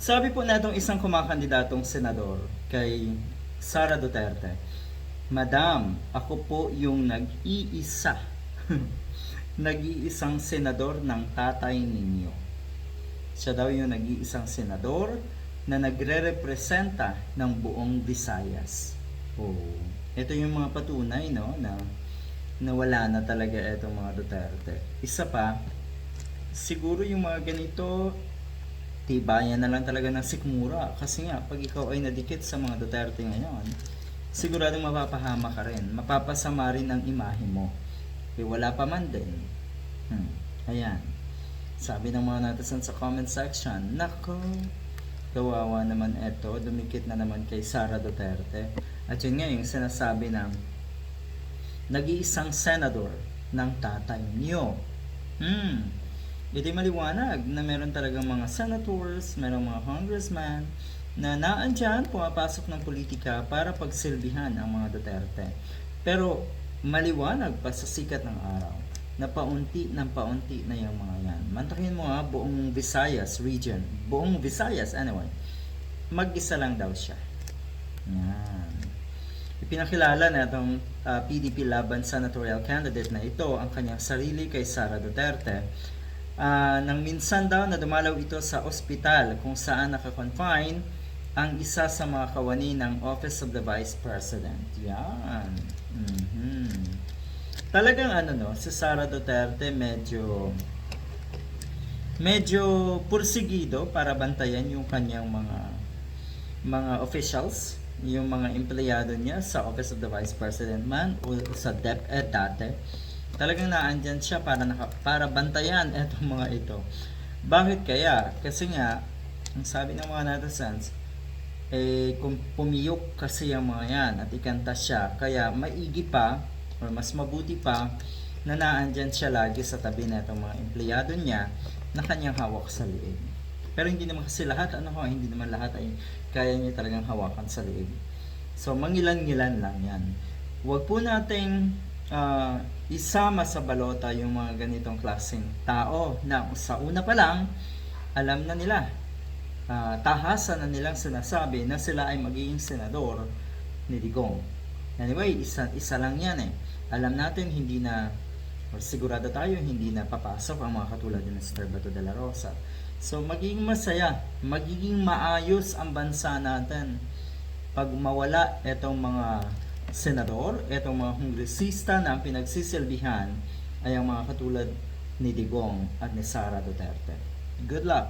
Sabi po natong isang kumakandidatong senador kay Sara Duterte, Madam, ako po yung nag-iisa, nag-iisang senador ng tatay ninyo. Siya daw yung nag-iisang senador na nagre-representa ng buong Visayas. Oh, ito yung mga patunay, no, na nawala na talaga itong mga Duterte. Isa pa, siguro yung mga ganito, tibayan na lang talaga ng sikmura. Kasi nga, pag ikaw ay nadikit sa mga Duterte ngayon, siguradong mapapahama ka rin. Mapapasama rin ang imahe mo. Eh, wala pa man din. Hmm. Ayan. Sabi ng mga netizen sa comment section, Nako, kawawa naman eto, dumikit na naman kay Sara Duterte. At yun nga yung sinasabi ng nag-iisang senador ng tatay niyo. Hmm. Ito'y maliwanag na meron talagang mga senators, meron mga congressman na naandyan, pumapasok ng politika para pagsilbihan ang mga Duterte. Pero maliwanag pa sa sikat ng araw na paunti ng paunti na yung mga yan. Mantakin mo ha, buong Visayas region, buong Visayas anyway, mag-isa lang daw siya. Yan. Ipinakilala na itong uh, PDP laban senatorial candidate na ito ang kanyang sarili kay Sara Duterte. Ah, nang minsan daw na dumalaw ito sa ospital kung saan nakakonfine ang isa sa mga kawani ng Office of the Vice President. Yan. Mhm. Talagang ano no, si Sara Duterte medyo medyo pursigido para bantayan yung kanyang mga mga officials, yung mga empleyado niya sa Office of the Vice President man o sa DepEd dati. Talagang naandyan siya para naka, para bantayan etong mga ito. Bakit kaya? Kasi nga, ang sabi ng mga netizens, eh, kung pumiyok kasi ang mga yan at ikanta siya, kaya maigi pa, or mas mabuti pa, na naandyan siya lagi sa tabi na itong mga empleyado niya na kanyang hawak sa liig. Pero hindi naman kasi lahat, ano ho, hindi naman lahat ay kaya niya talagang hawakan sa liig. So, mangilan-ngilan lang yan. Huwag po nating ah, isama sa balota yung mga ganitong klaseng tao na sa una pa lang, alam na nila, ah, tahasan na nilang sinasabi na sila ay magiging senador ni Digong. Anyway, isa, isa lang yan eh. Alam natin hindi na, or sigurado tayo, hindi na papasok ang mga katulad ni Mr. Bato de la Rosa. So, magiging masaya, magiging maayos ang bansa natin pag mawala itong mga senador, itong mga kongresista na ang pinagsisilbihan ay ang mga katulad ni Digong at ni Sara Duterte. Good luck!